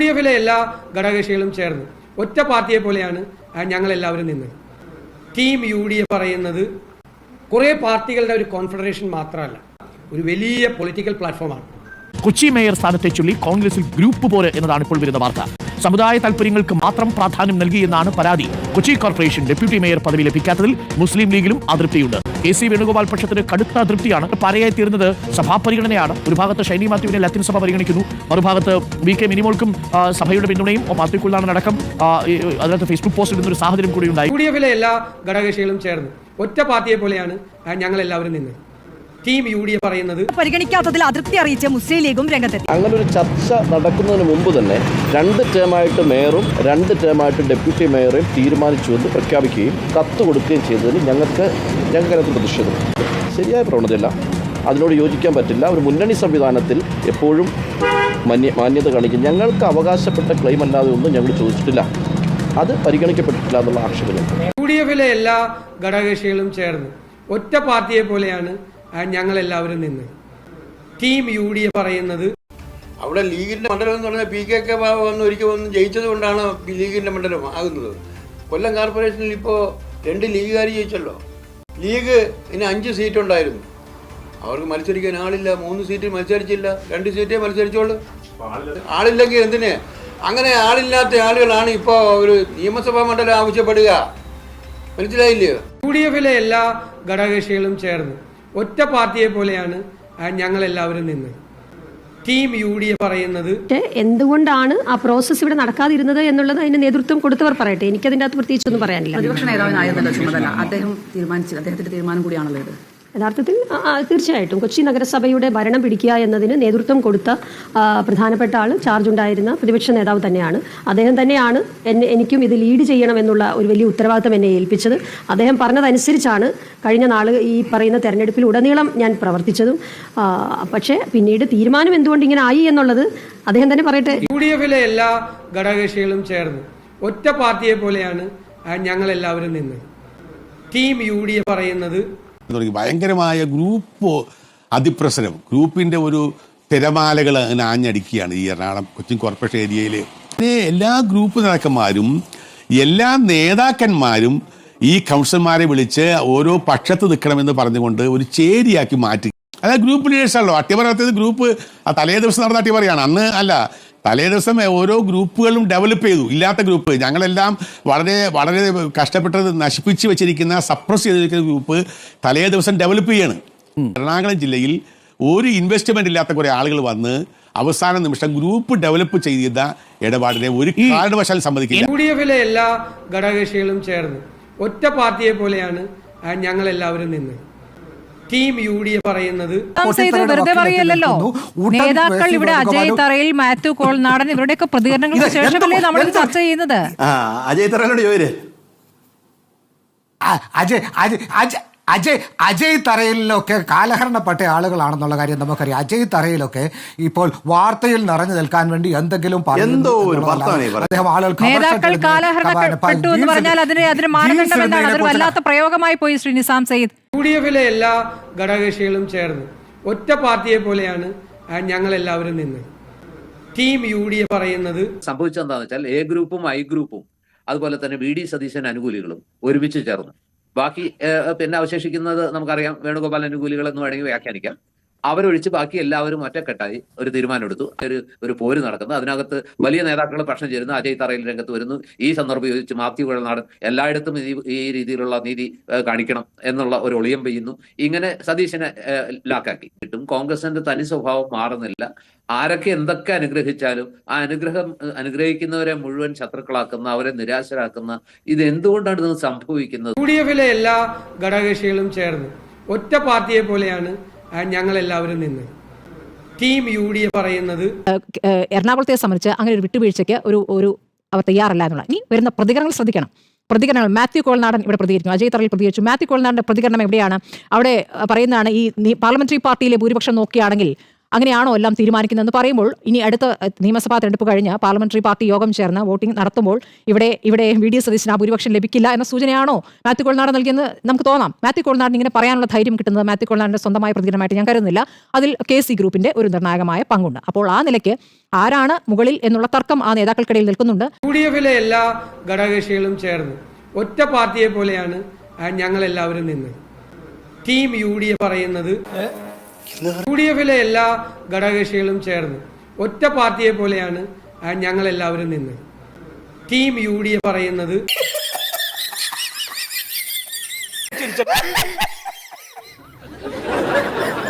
D എഫിലെ എല്ലാ ഘടകകക്ഷികളും ചേർന്ന് ഒറ്റ പാർട്ടിയെ പോലെയാണ് ഞങ്ങളെല്ലാവരും നിന്നത്. ടീം യു ഡി എഫ് പറയുന്നത് കുറേ പാർട്ടികളുടെ ഒരു കോൺഫെഡറേഷൻ മാത്രമല്ല ഒരു വലിയ പൊളിറ്റിക്കൽ പ്ലാറ്റ്ഫോമാണ്. കൊച്ചി മേയർ സ്ഥാനത്തെ ചൊല്ലി കോൺഗ്രസിൽ ഗ്രൂപ്പ് പോലെ എന്നതാണ് ഇപ്പോൾ വരുന്ന വാർത്ത. സമുദായ താൽപര്യങ്ങൾക്ക് മാത്രം പ്രാധാന്യം നൽകിയെന്നാണ് പരാതി. കൊച്ചി കോർപ്പറേഷൻ ഡെപ്യൂട്ടി മേയർ പദവി ലഭിക്കാത്തതിൽ മുസ്ലിം ലീഗിലും അതൃപ്തിയുണ്ട്. കെ സി വേണുഗോപാൽ പക്ഷത്തിന് കടുത്ത അതൃപ്തിയാണ് പരയായി തീർന്നത്. സഭാ പരിഗണനയാണ്. ഒരു ഭാഗത്ത് ഷൈനി മാത്യുവിനെ ലത്തിൻ സഭ പരിഗണിക്കുന്നു. മറുഭാഗത്ത് വി കെ മിനിമോൾക്കും സഭയുടെ പിന്തുണയും മാത്യു അടക്കം അതിനകത്ത് ഫേസ്ബുക്ക് പോസ്റ്റ് ഒരു സാഹചര്യം കൂടി ഉണ്ടായി. എല്ലാ ഘടകകക്ഷികളും ചേർന്ന് ഒറ്റ പാർട്ടിയെ പോലെയാണ് ഞങ്ങൾ എല്ലാവരും നിന്നത്. ടീം യു ഡി എഫ് പറയുന്നത് പരിഗണിക്കാത്തതിൽ അതൃപ്തി അറിയിച്ച മുസ്ലിം ലീഗും രംഗത്തെത്തി. അങ്ങനെ ഒരു ചർച്ച നടക്കുന്നതിന് മുമ്പ് തന്നെ രണ്ട് ടേമായിട്ട് മേയറും രണ്ട് ടേമായിട്ട് ഡെപ്യൂട്ടി മേയറെയും തീരുമാനിച്ചുവെന്ന് പ്രഖ്യാപിക്കുകയും കത്ത് കൊടുക്കുകയും ചെയ്തതിന് ഞങ്ങൾക്ക് ഞങ്ങൾക്ക് പ്രതിഷേധം. ശരിയായ പ്രവണതയല്ല. അതിനോട് യോജിക്കാൻ പറ്റില്ല. ഒരു മുന്നണി സംവിധാനത്തിൽ എപ്പോഴും മാന്യ മാന്യത കാണിക്കും. ഞങ്ങൾക്ക് അവകാശപ്പെട്ട ക്ലെയിം അല്ലാതെ ഒന്നും ഞങ്ങൾ ചോദിച്ചിട്ടില്ല. അത് പരിഗണിക്കപ്പെട്ടിട്ടില്ല എന്നുള്ള ആക്ഷേപം യു ഡി എഫിലെ എല്ലാ ഘടകകക്ഷികളും ചേർന്ന് ഒറ്റ പാർട്ടിയെ പോലെയാണ് ഞങ്ങളെല്ലാവരും നിന്ന്. ടീം യു ഡി എഫ് പറയുന്നത് അവിടെ ലീഗിന്റെ മണ്ഡലം എന്ന് പറഞ്ഞാൽ പി കെ കെ ബാബു വന്ന് ഒരിക്കൽ വന്ന് ജയിച്ചത് കൊണ്ടാണ് ലീഗിന്റെ മണ്ഡലം ആകുന്നത്. കൊല്ലം കോർപ്പറേഷനിൽ ഇപ്പോൾ രണ്ട് ലീഗുകാർ ജയിച്ചല്ലോ. ലീഗ് ഇനി അഞ്ച് സീറ്റ് ഉണ്ടായിരുന്നു. അവർക്ക് മത്സരിക്കാൻ ആളില്ല. മൂന്ന് സീറ്റ് മത്സരിച്ചില്ല. രണ്ട് സീറ്റേ മത്സരിച്ചോളൂ. ആളില്ലെങ്കിൽ എന്തിന്? അങ്ങനെ ആളില്ലാത്ത ആളുകളാണ് ഇപ്പോൾ ഒരു നിയമസഭാ മണ്ഡലം ആവശ്യപ്പെടുക. മനസ്സിലായില്ലയോ യു ഡി എഫിലെ എല്ലാ ഘടകകക്ഷികളും ചേർന്ന്. ഒറ്റ പാർട്ടിയെ പോലെയാണ് ഞങ്ങൾ എല്ലാവരും നിന്നത്. ടീം യു ഡി എഫ് പറയുന്നത് എന്തുകൊണ്ടാണ് ആ പ്രോസസ് ഇവിടെ നടക്കാതിരുന്നത് എന്നുള്ളത് അതിന് നേതൃത്വം കൊടുത്തവർ പറയട്ടെ. എനിക്കതിന്റെ അകത്ത് പ്രത്യേകിച്ചൊന്നും പറയാനില്ല. പ്രതിപക്ഷ നേതാവിനായിരുന്നല്ലോ ചുമതല. അദ്ദേഹം തീരുമാനിച്ചു അദ്ദേഹത്തിന്റെ തീരുമാനം കൂടിയാണല്ലോ ഇത്. യഥാർത്ഥത്തിൽ തീർച്ചയായിട്ടും. കൊച്ചി നഗരസഭയുടെ ഭരണം പിടിക്കുക എന്നതിന് നേതൃത്വം കൊടുത്ത പ്രധാനപ്പെട്ട ആൾ ചാർജ് ഉണ്ടായിരുന്ന പ്രതിപക്ഷ നേതാവ് തന്നെയാണ്. അദ്ദേഹം തന്നെയാണ് എന്നെ എനിക്കും ഇത് ലീഡ് ചെയ്യണമെന്നുള്ള ഒരു വലിയ ഉത്തരവാദിത്തം എന്നെ ഏൽപ്പിച്ചത്. അദ്ദേഹം പറഞ്ഞതനുസരിച്ചാണ് കഴിഞ്ഞ നാൾ ഈ പറയുന്ന തെരഞ്ഞെടുപ്പിൽ ഉടനീളം ഞാൻ പ്രവർത്തിച്ചതും. പക്ഷേ പിന്നീട് തീരുമാനം എന്തുകൊണ്ട് ഇങ്ങനെ ആയി എന്നുള്ളത് അദ്ദേഹം തന്നെ പറയട്ടെ. യു ഡി എഫിലെ എല്ലാ ഘടകകക്ഷികളും ചേർന്ന്. ഒറ്റ പാർട്ടിയെ പോലെയാണ് ഞങ്ങൾ എല്ലാവരും നിന്നത്. ടീം യു ഡി എഫ് പറയുന്നത് തുടങ്ങി. ഭയങ്കരമായ ഗ്രൂപ്പ് അതിപ്രസരം. ഗ്രൂപ്പിന്റെ ഒരു തിരമാലകൾ അങ്ങനെ ആഞ്ഞടിക്കുകയാണ് ഈ എറണാകുളം കൊച്ചിൻ കോർപ്പറേഷൻ ഏരിയയിൽ എല്ലാ ഗ്രൂപ്പ് നേതാക്കന്മാരും എല്ലാ നേതാക്കന്മാരും ഈ കൗൺസിലർമാരെ വിളിച്ച് ഓരോ പക്ഷത്ത് നിൽക്കണമെന്ന് പറഞ്ഞുകൊണ്ട് ഒരു ചേരിയാക്കി മാറ്റി. അതായത് ഗ്രൂപ്പ് ലീഡേഴ്സ് ആണല്ലോ. അട്ടിമറി നടത്തിയത് ഗ്രൂപ്പ് തലേ ദിവസം നടന്ന അട്ടിമറിയാണ്. അന്ന് അല്ല തലേ ദിവസം ഓരോ ഗ്രൂപ്പുകളും ഡെവലപ്പ് ചെയ്തു. ഇല്ലാത്ത ഗ്രൂപ്പ്. ഞങ്ങളെല്ലാം വളരെ വളരെ കഷ്ടപ്പെട്ടത് നശിപ്പിച്ച് വെച്ചിരിക്കുന്ന സപ്രസ് ചെയ്തിരിക്കുന്ന ഗ്രൂപ്പ് തലേ ദിവസം ഡെവലപ്പ് ചെയ്യാണ്. എറണാകുളം ജില്ലയിൽ ഒരു ഇൻവെസ്റ്റ്മെന്റ് ഇല്ലാത്ത കുറേ ആളുകൾ വന്ന് അവസാന നിമിഷം ഗ്രൂപ്പ് ഡെവലപ്പ് ചെയ്ത ഇടപാടിനെ ഒരു കാരണവശാലും സമ്മതിക്കില്ല. യു ഡി എഫിലെ എല്ലാ ഘടകകക്ഷികളും ചേർന്ന് ഒറ്റ പാർട്ടിയെ പോലെയാണ് ഞങ്ങളെല്ലാവരും നിന്നത്. ടീം യു ഡി എ പറയുന്നത്. വെറുതെ പറയല്ലോ നേതാക്കൾ ഇവിടെ അജയ് തറയിൽ മാത്യു കോൾ നാടൻ ഇവരുടെയൊക്കെ പ്രതികരണങ്ങൾക്ക് ശേഷമല്ലേ നമ്മൾ ചർച്ച ചെയ്യുന്നത്? ആ അജയ് തറയോട് ചോര് അജയ് അജയ് അജയ് അജയ് അജയ് തറയിലൊക്കെ കാലഹരണപ്പെട്ട ആളുകളാണെന്നുള്ള കാര്യം നമുക്കറിയാം. അജയ് തറയിലൊക്കെ ഇപ്പോൾ വാർത്തയിൽ നിറഞ്ഞു നിൽക്കാൻ വേണ്ടി എന്തെങ്കിലും പ്രയോഗമായി പോയി ശ്രീ നിസാം സയ്യിദ്. യു ഡി എഫിലെ എല്ലാ ഘടകകക്ഷികളും ചേർന്ന് ഒറ്റ പാർട്ടിയെ പോലെയാണ് ഞങ്ങൾ എല്ലാവരും നിന്ന് ടീം യു ഡി എഫ് പറയുന്നത് സംഭവിച്ചെന്താണെന്ന് വെച്ചാൽ എ ഗ്രൂപ്പും ഐ ഗ്രൂപ്പും അതുപോലെ തന്നെ വി ഡി സതീശൻ അനുകൂലികളും ഒരുമിച്ച് ചേർന്നു. ബാക്കി പിന്നെ അവശേഷിക്കുന്നത് നമുക്കറിയാം. വേണുഗോപാൽ അനുകൂലികൾ എന്ന് വേണമെങ്കിൽ വ്യാഖ്യാനിക്കാം. അവരൊഴിച്ച് ബാക്കി എല്ലാവരും ഒറ്റക്കെട്ടായി ഒരു തീരുമാനമെടുത്തു. ഒരു ഒരു പോര് നടക്കുന്നു. അതിനകത്ത് വലിയ നേതാക്കൾ പ്രശ്നം ചേരുന്നു. അജയ് തറയിൽ രംഗത്ത് വരുന്നു. ഈ സന്ദർഭം ചോദിച്ച് മാത്യു കുഴൽനാടൻ എല്ലായിടത്തും ഈ ഈ രീതിയിലുള്ള നീതി കാണിക്കണം എന്നുള്ള ഒരു ഒളിയം പെയ്യുന്നു. ഇങ്ങനെ സതീശനെ ലാക്കാക്കി. കിട്ടും. കോൺഗ്രസിന്റെ തനി സ്വഭാവം മാറുന്നില്ല. ആരൊക്കെ എന്തൊക്കെ അനുഗ്രഹിച്ചാലും ആ അനുഗ്രഹം അനുഗ്രഹിക്കുന്നവരെ മുഴുവൻ ശത്രുക്കളാക്കുന്ന അവരെ നിരാശരാക്കുന്ന ഇത് എന്തുകൊണ്ടാണ് ഇത് സംഭവിക്കുന്നത്? യു ഡി എഫിലെ എല്ലാ ഘടകകക്ഷികളും ചേർന്ന് ഒറ്റ പാർട്ടിയെ പോലെയാണ് ഞങ്ങളെല്ലാവരും നിന്നത് ടീം യു ഡി പറയുന്നത് എറണാകുളത്തെ സംബന്ധിച്ച് അങ്ങനെ ഒരു വിട്ടുവീഴ്ചയ്ക്ക് ഒരു ഒരു അവർ തയ്യാറല്ല എന്നുള്ള. ഇനി വരുന്ന പ്രതികരണങ്ങൾ ശ്രദ്ധിക്കണം. പ്രതികരണങ്ങൾ മാത്യു കോൾനാടൻ ഇവിടെ പ്രതികരിച്ചു അജയ് തറയിൽ പ്രതികരിച്ചു. മാത്യു കോൾനാടന്റെ പ്രതികരണം എവിടെയാണ്? അവിടെ പറയുന്നതാണ് ഈ പാർലമെന്ററി പാർട്ടിയിലെ ഭൂരിപക്ഷം നോക്കുകയാണെങ്കിൽ അങ്ങനെയാണോ എല്ലാം തീരുമാനിക്കുന്നതെന്ന് പറയുമ്പോൾ ഇനി അടുത്ത നിയമസഭാ തെരഞ്ഞെടുപ്പ് കഴിഞ്ഞ് പാർലമെന്ററി പാർട്ടി യോഗം ചേർന്ന് വോട്ടിംഗ് നടത്തുമ്പോൾ ഇവിടെ ഇവിടെ വി ഡി സതീശന് ആ ഭൂരിപക്ഷം ലഭിക്കില്ല എന്ന സൂചനയാണോ മാത്യു കൊൾനാട് നൽകിയെന്ന് നമുക്ക് തോന്നാം. മാത്യു കൊൾനാടിന് ഇങ്ങനെ പറയാനുള്ള ധൈര്യം കിട്ടുന്നത് മാത്യു കോൾനാടിന്റെ സ്വന്തമായ പ്രതികരണമായിട്ട് ഞാൻ കരുതുന്നില്ല. അതിൽ കെ സി ഗ്രൂപ്പിന്റെ ഒരു നിർണായകമായ പങ്കുണ്ട്. അപ്പോൾ ആ നിലയ്ക്ക് ആരാണ് മുകളിൽ എന്നുള്ള തർക്കം ആ നേതാക്കൾക്കിടയിൽ നിൽക്കുന്നുണ്ട്. യു ഡി എഫിലെ എല്ലാ ഘടകകക്ഷികളും ചേർന്ന് ഒറ്റ പാർട്ടിയെ പോലെയാണ് ഞങ്ങൾ എല്ലാവരും നിന്നത് ടീം യു ഡി എഫ് പറയുന്നത് യു ഡി എഫിലെ എല്ലാ ഘടകകക്ഷികളും ചേർന്ന് ഒറ്റ പാർട്ടിയെ പോലെയാണ് ഞങ്ങളെല്ലാവരും നിന്നത് ടീം യു ഡി എഫ് പറയുന്നത്.